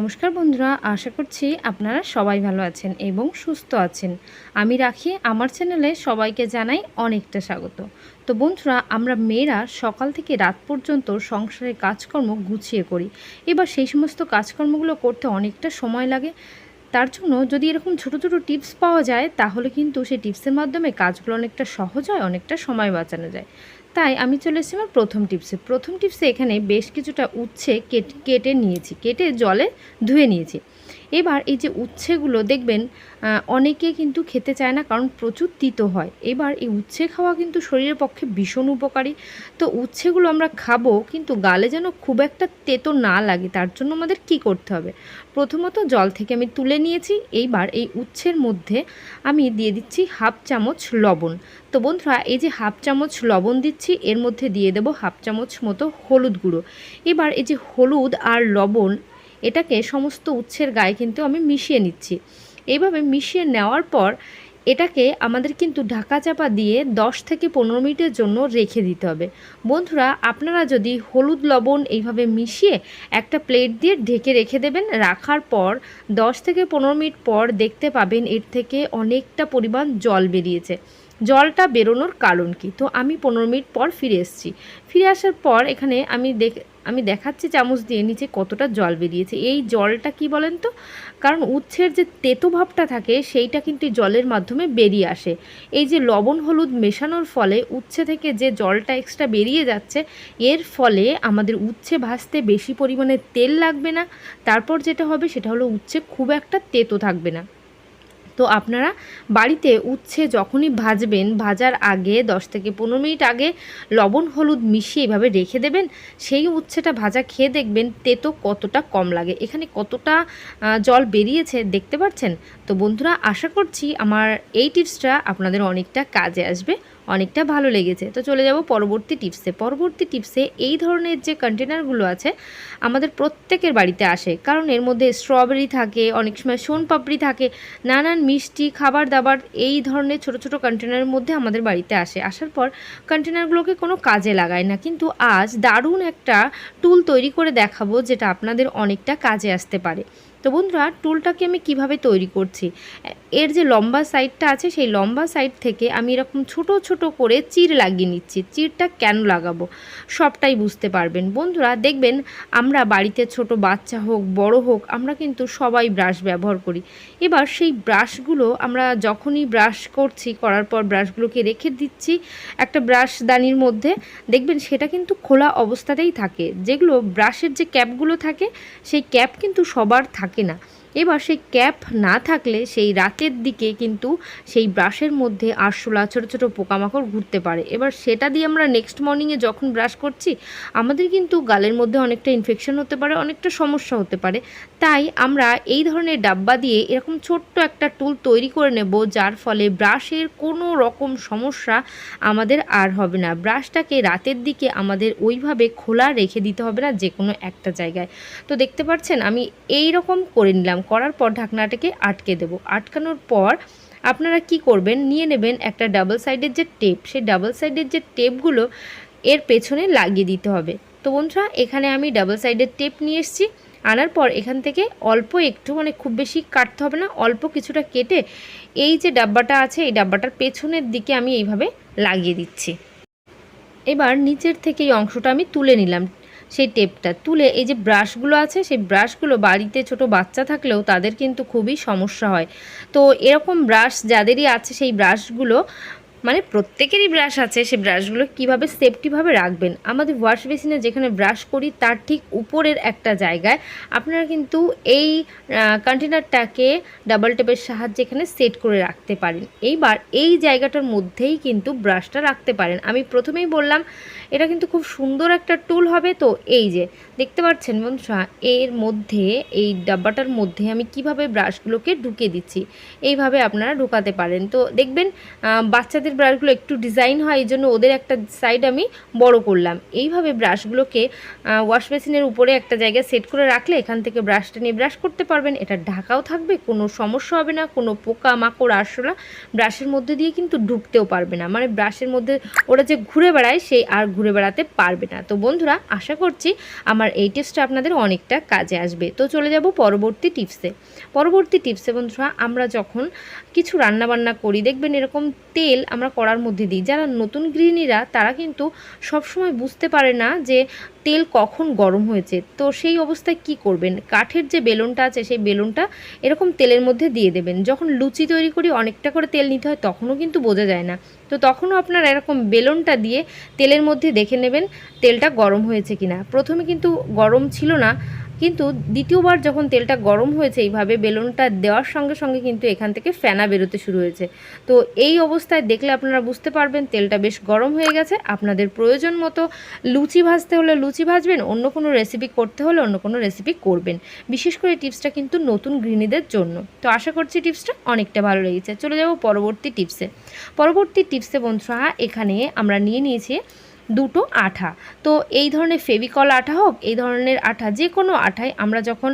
নমস্কার বন্ধুরা, আশা করছি আপনারা সবাই ভালো আছেন এবং সুস্থ আছেন। আমি রাখি, আমার চ্যানেলে সবাইকে জানাই অনেকটা স্বাগত। তো বন্ধুরা, আমরা মেয়েরা সকাল থেকে রাত পর্যন্ত সংসারের কাজকর্ম গুছিয়ে করি। এবার সেই সমস্ত কাজকর্মগুলো করতে অনেকটা সময় লাগে। তার জন্য যদি এরকম ছোট ছোট টিপস পাওয়া যায়, তাহলে কিন্তু সেই টিপসের মাধ্যমে কাজগুলো অনেকটা সহজ হয়, অনেকটা সময় বাঁচানো যায়। তাই আমি চলে এসেছি আমার প্রথম টিপসে। প্রথম টিপসে এখানে বেশ কিছুটা উচ্ছে কেটে নিয়েছি। কেটে জলে ধুয়ে নিয়েছি। এবার এই যে উচ্ছেগুলো দেখবেন অনেকে কিন্তু খেতে চায় না কারণ প্রচুর তিতো হয়। এবার এই উচ্ছে খাওয়া কিন্তু শরীরের পক্ষে ভীষণ উপকারী। তো উচ্ছেগুলো আমরা খাব, কিন্তু গালে যেন খুব একটা তেতো না লাগে, তার জন্য আমাদের কি করতে হবে? প্রথমত জল থেকে আমি তুলে নিয়েছি, এইবার এই উচ্ছের মধ্যে আমি দিয়ে দিচ্ছি হাফ চামচ লবণ। তো বন্ধুরা, এই যে হাফ চামচ লবণ দিচ্ছি, এর মধ্যে দিয়ে দেবো হাফ চামচ মতো হলুদ গুঁড়ো। এবার এই যে হলুদ আর লবণ এটাকে সমস্ত উচ্ছের গায়ে কিন্তু আমি মিশিয়ে নিচ্ছি। এইভাবে মিশিয়ে নেওয়ার পর এটাকে আমাদের কিন্তু ঢাকা চাপা দিয়ে 10 থেকে পনেরো মিনিটের জন্য রেখে দিতে হবে। বন্ধুরা, আপনারা যদি হলুদ লবণ এইভাবে মিশিয়ে একটা প্লেট দিয়ে ঢেকে রেখে দেবেন, রাখার পর 10 থেকে পনেরো মিনিট পর দেখতে পাবেন এর থেকে অনেকটা পরিমাণ জল বেরিয়েছে। জলটা বেরোনোর কারণ কি? তো আমি পনেরো মিনিট পর ফিরে এসেছি। ফিরে আসার পর এখানে আমি দেখ আমি দেখাচ্ছি চামচ দিয়ে নিচে কতটা জল বেরিয়েছে। এই জলটা কি বলেন তো? কারণ উচ্ছের যে তেতো ভাবটা থাকে, সেইটা কিন্তু জলের মাধ্যমে বেরিয়ে আসে। এই যে লবণ হলুদ মেশানোর ফলে উচ্ছে থেকে যে জলটা এক্সট্রা বেরিয়ে যাচ্ছে, এর ফলে আমাদের উচ্ছে ভাজতে বেশি পরিমাণে তেল লাগবে না। তারপর যেটা হবে, সেটা হলো উচ্ছে খুব একটা তেতো থাকবে না। তো আপনারা বাড়িতে উচ্ছে যখনই ভাজবেন, ভাজার আগে 10 থেকে পনেরো মিনিট আগে লবণ, হলুদ মিশিয়ে এভাবে রেখে দেবেন। সেই উচ্ছেটা ভাজা খেয়ে দেখবেন তেতো কতটা কম লাগে। এখানে কতটা জল বেরিয়েছে দেখতে পাচ্ছেন? তো বন্ধুরা, আশা করছি আমার এই টিপসটা আপনাদের অনেকটা কাজে আসবে। অনেকটা ভালো লেগেছে। তো চলে যাব পরবর্তী টিপসে পরবর্তী টিপসে এই ধরনের যে কন্টেনারগুলো আছে, আমাদের প্রত্যেকের বাড়িতে আসে। কারণ এর মধ্যে স্ট্রবেরি থাকে, অনেক সময় সোন পাপড়ি থাকে, নানান মিষ্টি খাবার দাবার এই ধরনের ছোট ছোট কন্টেনারের মধ্যে আমাদের বাড়িতে আসে। আসার পর কন্টেনারগুলোকে কোনো কাজে লাগায় না। কিন্তু আজ দারুণ একটা টুল তৈরি করে দেখাবো, যেটা আপনাদের অনেকটা কাজে আসতে পারে। তো বন্ধুরা, টুলটাকে আমি কীভাবে তৈরি করছি? এর যে লম্বা সাইডটা আছে, সেই লম্বা সাইড থেকে আমি এরকম ছোট ছোট করে চির লাগিয়ে নিচ্ছি। চিরটা কেন লাগাবো? সবটাই বুঝতে পারবেন। বন্ধুরা, দেখবেন আমরা বাড়িতে ছোট বাচ্চা হোক, বড় হোক, আমরা কিন্তু সবাই ব্রাশ ব্যবহার করি। এবার সেই ব্রাশগুলো আমরা যখনই ব্রাশ করছি, করার পর ব্রাশগুলোকে রেখে দিচ্ছি একটা ব্রাশ দানির মধ্যে, দেখবেন সেটা কিন্তু খোলা অবস্থাতেই থাকে। যেগুলো ব্রাশের যে ক্যাপগুলো থাকে, সেই ক্যাপ কিন্তু সবার থাকে। না এবার সেই ক্যাপ না থাকলে সেই রাতের দিকে কিন্তু সেই ব্রাশের মধ্যে আরশোলা, ছোটো ছোটো পোকামাকড় ঘুরতে পারে। এবার সেটা দিয়ে আমরা নেক্সট মর্নিংয়ে যখন ব্রাশ করছি, আমাদের কিন্তু গালের মধ্যে অনেকটা ইনফেকশন হতে পারে, অনেকটা সমস্যা হতে পারে। তাই আমরা এই ধরনের ডাব্বা দিয়ে এরকম ছোট্ট একটা টুল তৈরি করে নেব, যার ফলে ব্রাশের কোনো রকম সমস্যা আমাদের আর হবে না। ব্রাশটাকে রাতের দিকে আমাদের ওইভাবে খোলা রেখে দিতে হবে না যে কোনো একটা জায়গায়। তো দেখতে পাচ্ছেন, আমি এই রকম করে নিলাম। করার পর ঢাকনাটাকে আটকে দেবো। আটকানোর পর আপনারা কি করবেন? নিয়ে নেবেন একটা ডাবল সাইডের যে টেপ সেই ডাবল সাইডের যে টেপগুলো এর পেছনে লাগিয়ে দিতে হবে। তো বন্ধুরা, এখানে আমি ডাবল সাইডের টেপ নিয়ে এসেছি। আনার পর এখান থেকে অল্প একটু মানে খুব বেশি কাটতে হবে না, অল্প কিছুটা কেটে এই যে ডাব্বাটা আছে, এই ডাব্বাটার পেছনের দিকে আমি এইভাবে লাগিয়ে দিচ্ছি। এবার নিচের থেকে এই অংশটা আমি তুলে নিলাম। সেই টেপটা তুলে এই যে ব্রাশগুলো আছে, সেই ব্রাশগুলো বাড়িতে ছোট বাচ্চা থাকলেও তাদের কিন্তু খুবই সমস্যা হয়। তো এরকম ব্রাশ যাদেরই আছে, সেই ব্রাশগুলো মানে প্রত্যেকেরই ব্রাশ আছে সেই ব্রাশগুলো কীভাবে সেফটিভাবে রাখবেন? আমাদের ওয়াশ বেসিনে যেখানে ব্রাশ করি, তার ঠিক উপরের একটা জায়গায় আপনারা কিন্তু এই কন্টেনারটাকে ডাবল টেপের সাহায্যে এখানে সেট করে রাখতে পারেন। এইবার এই জায়গাটার মধ্যেই কিন্তু ব্রাশটা রাখতে পারেন। আমি প্রথমেই বললাম, এটা কিন্তু খুব সুন্দর একটা টুল হবে। তো এই যে, দেখতে পাচ্ছেন বন্ধুরা, এর মধ্যে, এই ডাব্বাটার মধ্যে আমি কীভাবে ব্রাশগুলোকে ঢুকিয়ে দিচ্ছি? এইভাবে আপনারা ঢুকাতে পারেন। তো দেখবেন বাচ্চাদের বাচ্চাদের ব্রাশগুলো একটু ডিজাইন হয়, এই জন্য ওদের একটা সাইড আমি বড় করলাম। এইভাবে ব্রাশগুলোকে ওয়াশ বেসিনের উপরে একটা জায়গায় সেট করে রাখলে এখান থেকে ব্রাশটা নিয়ে ব্রাশ করতে পারবেন। এটা ঢাকাও থাকবে, কোনো সমস্যা হবে না, কোনো পোকা মাকড় আরশোলা ব্রাশের মধ্যে দিয়ে কিন্তু ঢুকতেও পারবে না। মানে ব্রাশের মধ্যে ওরা যে ঘুরে বেড়ায় সেই আর ঘুরে বেড়াতে পারবে না। তো বন্ধুরা, আশা করছি আমার এই টিপসটা আপনাদের অনেকটা কাজে আসবে। তো চলে যাব পরবর্তী টিপসে পরবর্তী টিপসে বন্ধুরা, আমরা যখন কিছু রান্নাবান্না করি, দেখবেন এরকম তেল আমরা কড়ার মধ্যে দিই। যারা নতুন গৃহিণীরা, তারা কিন্তু সবসময় বুঝতে পারে না যে তেল কখন গরম হয়েছে। তো সেই অবস্থায় কি করবেন? কাঠের যে বেলুনটা আছে, সেই বেলুনটা এরকম তেলের মধ্যে দিয়ে দেবেন। যখন লুচি তৈরি করি, অনেকটা করে তেল নিতে হয়, তখনও কিন্তু বোঝা যায় না। তো তখনও আপনারা এরকম বেলুনটা দিয়ে তেলের মধ্যে দেখে নেবেন, তেলটা গরম হয়েছে কিনা। প্রথমে কিন্তু গরম ছিল না কিন্তু দ্বিতীয়বার যখন তেলটা গরম হয়েছে, এইভাবে বেলুনটা দেওয়ার সঙ্গে সঙ্গে কিন্তু এখান থেকে ফেনা বেরোতে শুরু হয়েছে। তো এই অবস্থায় দেখলে আপনারা বুঝতে পারবেন, তেলটা বেশ গরম হয়ে গেছে। আপনাদের প্রয়োজন মতো লুচি ভাজতে হলে লুচি ভাজবেন, অন্য কোনো রেসিপি করতে হলে অন্য কোনো রেসিপি করবেন। বিশেষ করে টিপসটা কিন্তু নতুন গৃহিণীদের জন্য। তো আশা করছি টিপসটা অনেকটা ভালো লেগেছে। চলে যাব পরবর্তী টিপসে পরবর্তী টিপসে বন্ধুরা, এখানে আমরা নিয়ে নিয়েছি দুটো আঠা। তো এই ধরনের ফেভিকল আঠা হোক, এই ধরনের আঠা, যে কোনো আঠায় আমরা যখন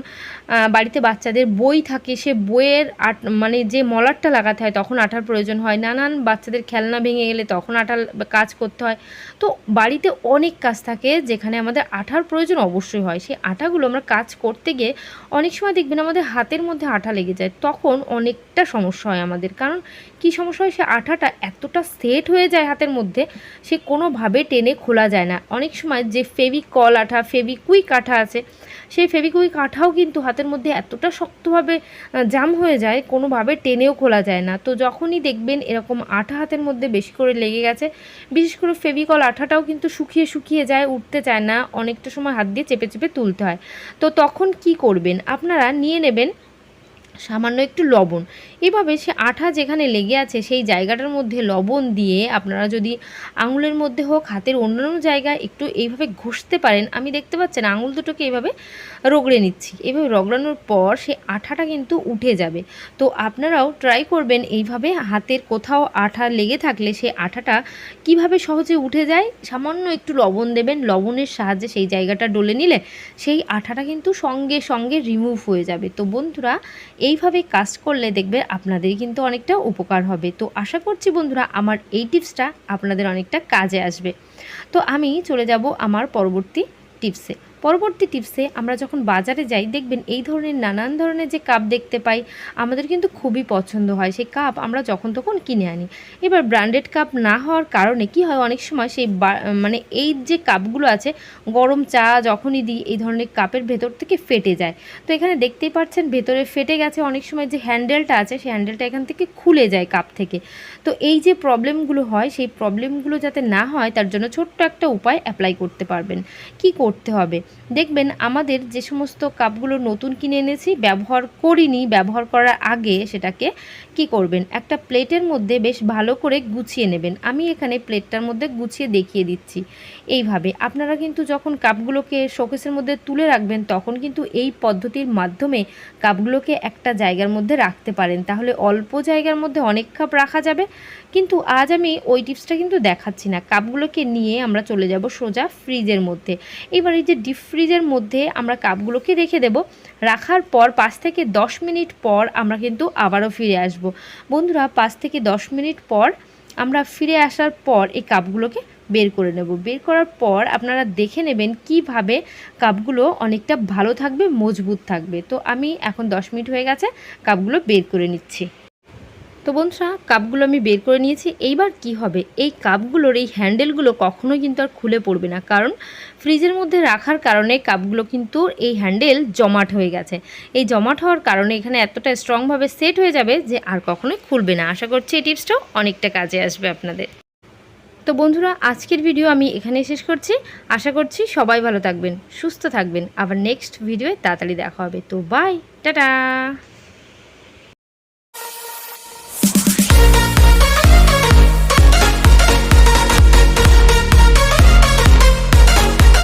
বাড়িতে বাচ্চাদের বই থাকে, সে বইয়ের আট মানে যে মলারটা লাগাতে হয়, তখন আঠার প্রয়োজন হয়। নানান বাচ্চাদের খেলনা ভেঙে গেলে তখন আঠা কাজ করতে হয়। তো বাড়িতে অনেক কাজ থাকে, যেখানে আমাদের আঠার প্রয়োজন অবশ্যই হয়। সেই আঠাগুলো আমরা কাজ করতে গিয়ে অনেক সময় দেখবেন আমাদের হাতের মধ্যে আঠা লেগে যায়, তখন অনেকটা সমস্যা হয় আমাদের। কারণ কি সমস্যা হয়? সে আঠাটা এতটা সেট হয়ে যায় হাতের মধ্যে, সে কোনোভাবে টেনে খোলা যায় না। অনেক সময় যে ফেভিকল আঠা, ফেভিকুইক আঠা আছে, সেই ফেভিকুইক আঠাও কিন্তু হাতের মধ্যে এতটা শক্তভাবে জাম হয়ে যায়, কোনোভাবে টেনেও খোলা যায় না। তো যখনই দেখবেন এরকম আঠা হাতের মধ্যে বেশি করে লেগে গেছে, বিশেষ করে ফেভিকল আঠাটাও কিন্তু শুকিয়ে শুকিয়ে যায়, উঠতে চায় না, অনেকটা সময় হাত দিয়ে চেপে চেপে তুলতে হয়। তো তখন কি করবেন? আপনারা নিয়ে নেবেন সামান্য একটু লবণ। এভাবে সে আঠা যেখানে লেগে আছে সেই জায়গাটার মধ্যে লবণ দিয়ে আপনারা যদি আঙুলের মধ্যে হোক, হাতের অন্যান্য জায়গায় একটু এইভাবে ঘষতে পারেন, আমি দেখতে পাচ্ছেন আঙুল দুটোকে এইভাবে রগড়ে নিচ্ছি। এভাবে রগড়ানোর পর সে আঠাটা কিন্তু উঠে যাবে। তো আপনারাও ট্রাই করবেন এইভাবে হাতের কোথাও আঠা লেগে থাকলে সেই আঠাটা কীভাবে সহজে উঠে যায়, সামান্য একটু লবণ দেবেন, লবণের সাহায্যে সেই জায়গাটা ডলে নিলে সেই আঠাটা কিন্তু সঙ্গে সঙ্গে রিমুভ হয়ে যাবে। তো বন্ধুরা এইভাবে কাজ করলে দেখবে আপনাদের কিন্তু অনেকটা উপকার হবে। তো আশা করছি বন্ধুরা আমার এই টিপসটা আপনাদের অনেকটা কাজে আসবে। তো আমি চলে যাব আমার পরবর্তী টিপসে। পরবর্তী টিপসে আমরা যখন বাজারে যাই, দেখবেন এই ধরনের নানান ধরনের যে কাপ দেখতে পাই, আমাদের কিন্তু খুবই পছন্দ হয়। সেই কাপ আমরা যখন তখন কিনে আনি। এবার ব্র্যান্ডেড কাপ না হওয়ার কারণে কি হয়, অনেক সময় সেই মানে এই যে কাপগুলো আছে, গরম চা যখনই দিই, এই ধরনের কাপের ভেতর থেকে ফেটে যায়। তো এখানে দেখতেই পাচ্ছেন, ভেতরে ফেটে গেছে, অনেক সময় যে হ্যান্ডেলটা আছে, সেই হ্যান্ডেলটা এখান থেকে খুলে যায় কাপ থেকে। তো এই যে প্রবলেমগুলো হয়, সেই প্রবলেমগুলো যাতে না হয়, তার জন্য ছোট্ট একটা উপায় অ্যাপ্লাই করতে পারবেন। কি করতে হবে? দেখবেন আমাদের যে সমস্ত কাপগুলো নতুন কিনে এনেছি, ব্যবহার করিনি, ব্যবহার করার আগে সেটাকে কি করবেন? একটা প্লেটের মধ্যে বেশ ভালো করে গুছিয়ে নেবেন। আমি এখানে প্লেটটার মধ্যে গুছিয়ে দেখিয়ে দিচ্ছি। এইভাবে। আপনারা কিন্তু যখন কাপগুলোকে শোকেসের মধ্যে তুলে রাখবেন, তখন কিন্তু এই পদ্ধতির মাধ্যমে কাপগুলোকে একটা জায়গার মধ্যে রাখতে পারেন। তাহলে অল্প জায়গার মধ্যে অনেক কাপ রাখা যাবে। কিন্তু আজ আমি ওই টিপসটা কিন্তু দেখাচ্ছি না। কাপগুলোকে নিয়ে আমরা চলে যাব সোজা ফ্রিজের মধ্যে। এবার এই যে ফ্রিজের মধ্যে আমরা কাপগুলোকে রেখে দেব। রাখার পর পাঁচ থেকে দশ মিনিট পর আমরা কিন্তু আবারও ফিরে আসব। বন্ধুরা, পাঁচ থেকে দশ মিনিট পর আমরা ফিরে আসার পর এই কাপগুলোকে বের করে নেব। বের করার পর আপনারা দেখে নেবেন কীভাবে কাপগুলো অনেকটা ভালো থাকবে, মজবুত থাকবে। তো আমি এখন দশ মিনিট হয়ে গেছে, কাপগুলো বের করে নিচ্ছি। তো বন্ধুরা, কাপগুলো আমি বের করে নিয়েছি। এইবার কি হবে? এই কাপগুলোর এই হ্যান্ডেলগুলো কখনোই কিন্তু আর খুলে পড়বে না। কারণ ফ্রিজের মধ্যে রাখার কারণে কাপগুলো কিন্তু এই হ্যান্ডেল জমাট হয়ে গেছে। এই জমাট হওয়ার কারণে এখানে এতটা স্ট্রংভাবে সেট হয়ে যাবে যে আর কখনোই খুলবে না। আশা করছি এই টিপসটাও অনেকটা কাজে আসবে আপনাদের। তো বন্ধুরা, আজকের ভিডিও আমি এখানে শেষ করছি। আশা করছি সবাই ভালো থাকবেন, সুস্থ থাকবেন। আবার নেক্সট ভিডিওয়ে তাড়াতাড়ি দেখা হবে। তো বাই টাটা!